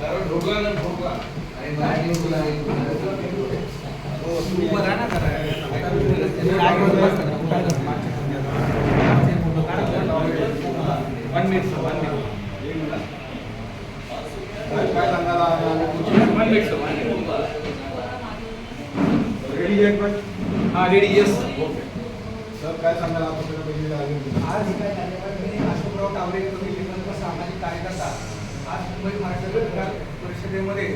कारण ढोकळा ना आणि आहे. उभं राहा ना जरा. त्यांनी रागवत बसतात. काय सांगायला One minute, sir, one minute. Ready आहे पण हा, yes. सर काय पहिली एका अशोकराव टावरे श्रीमंत सामाजिक कार्यकर्ता मुंबई महाराष्ट्र परिषदेमध्ये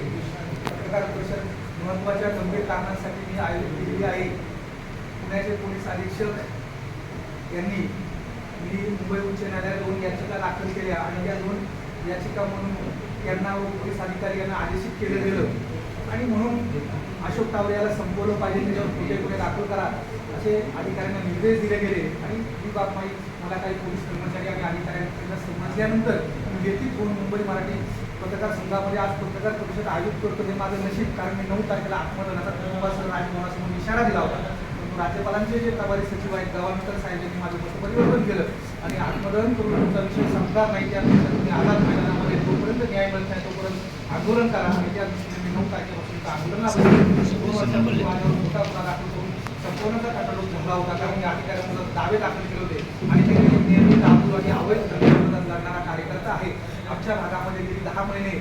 पत्रकार परिषद महत्त्वाच्या गंभीर कारणांसाठी मी आयोजित केलेली आहे. पुण्याचे पोलीस अधीक्षक यांनी मी मुंबई उच्च न्यायालयात दोन याचिका दाखल केल्या आणि या दोन याचिका म्हणून यांना व पोलीस अधिकारी यांना आदेशित केलं गेलं. आणि म्हणून अशोक टावरे याला संपवलं पाहिजे त्याच्यावर कुठे कुठे दाखल करा असे अधिकाऱ्यांना निर्देश दिले गेले. आणि ही बाब माहीत मला काही पोलीस कर्मचारी आणि अधिकाऱ्यांना समजल्यानंतर मी व्यतीत होऊन मुंबई मराठी पत्रकार संघामध्ये आज पत्रकार परिषद आयोजित करतो. हे माझं नशीब कारण मी नऊ तारखेला आत्मदनाचा कुटुंबासह राजभवनासमोर इशारा दिला होता. परंतु राज्यपालांचे जे प्रभारी सचिव आहेत गव्हाणकर साहेब यांनी माझं मत परिवर्तन केलं. आणि आत्मदहन करून तुमचा विषय संपणार नाही त्या आघात तुम्ही आझाद मैदानामध्ये जोपर्यंत न्याय मिळत नाही तोपर्यंत आंदोलन करा. आणि त्या दृष्टीने नऊ तारखेपासून मोठा गुन्हा दाखल करून संपवण्याचा कटालोक जमला होता. कारण मी अधिकाऱ्यांना दावे दाखल केले होते. आणि ते नियमित अब्दुल आणि अवैध लढणारा कार्यकर्ता आहे. आमच्या भागामध्ये गेली दहा महिने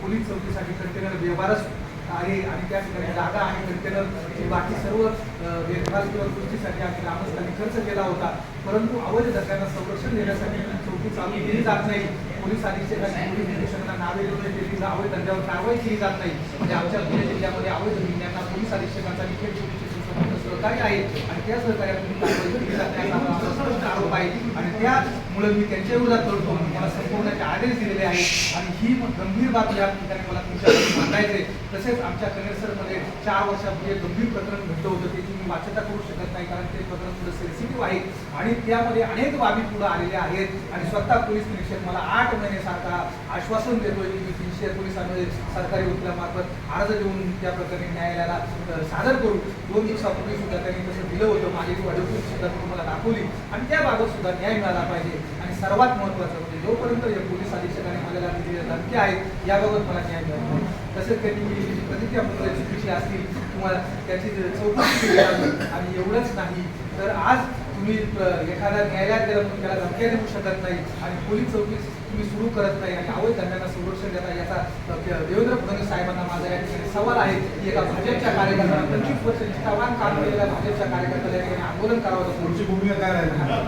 पोलीस चौकीसाठी कंटेनर व्यवहारच आहे आणि त्या ठिकाणी जागा आणि कंटेनर बाकी सर्व देखभाल किंवा गोष्टीसाठी आम्ही ग्रामस्थांनी खर्च केला होता. परंतु अवैध धंद्यांना संरक्षण देण्यासाठी चौकी चालू केली जात नाही. पोलीस अधीक्षक पोलीस निरीक्षकांना नावे देऊन केली अवैध धंद्यावर कारवाई केली जात नाही. म्हणजे आमच्या पुणे जिल्ह्यामध्ये अवैध धंद्यांना पोलीस अधीक्षकांचा निखेल पोलीस सहकार्य आहे. आणि त्या सहकार्यातून कारवाई केली जात. नाही असा आरोप आहे. आणि त्यामुळे मी त्यांच्या विरोधात करतो मला संपवण्याचे आदेश दिलेले आहेत आणि ही गंभीर बाब या ठिकाणी मला तुमच्याकडे मांडायचे तसेच आमच्या कनेरसरमध्ये चार वर्षापूर्वी एक गंभीर प्रकरण घडलं होतं. ते तुम्ही वाचता करू शकत नाही कारण ते प्रकरण थोडं सेन्सिटिव्ह आहे. आणि त्यामध्ये अनेक बाबी पुढे आलेल्या आहेत. आणि स्वतः पोलीस निरीक्षक मला आठ महिने सारखा आश्वासन देतोय की मी तीनशे पोलिसांमध्ये सरकारी वकिलामार्फत अर्ज देऊन त्या प्रकरणी न्यायालयाला सादर करू. दोन दिवसापूर्वी सुद्धा त्यांनी तसं दिलं होतं. माझी वाढवून सुद्धा तुम्हाला दाखवली. आणि त्याबाबत सुद्धा न्याय मिळाला पाहिजे. आणि सर्वात महत्त्वाचं म्हणजे जोपर्यंत या पोलीस अधीक्षकाने आपल्याला दिलेल्या धमक्या आहेत याबाबत मला न्याय मिळाला पाहिजे. तसेच त्यांनी दिलेली जी प्रतिज्ञापत्र चुकीची असतील तुम्हाला त्याची चौकशी केली जावी आणि एवढंच नाही. तर आज तुम्ही एखादा न्यायालयात गेला म्हणून त्याला धमक्या देऊ शकत नाही आणि पोलीस चौकी तुम्ही सुरू करत नाही आणि अवैध धंद्यांना संरक्षण देता याचा देवेंद्र फडणवीस साहेबांना माझा या ठिकाणी सवाल आहे. की एका भाजपच्या कार्यकर्त्याला पंचवीस वर्ष निष्ठावान काम केलेल्या भाजपच्या कार्यकर्त्याला या ठिकाणी आंदोलन करावं पुढची भूमिका काय राहील?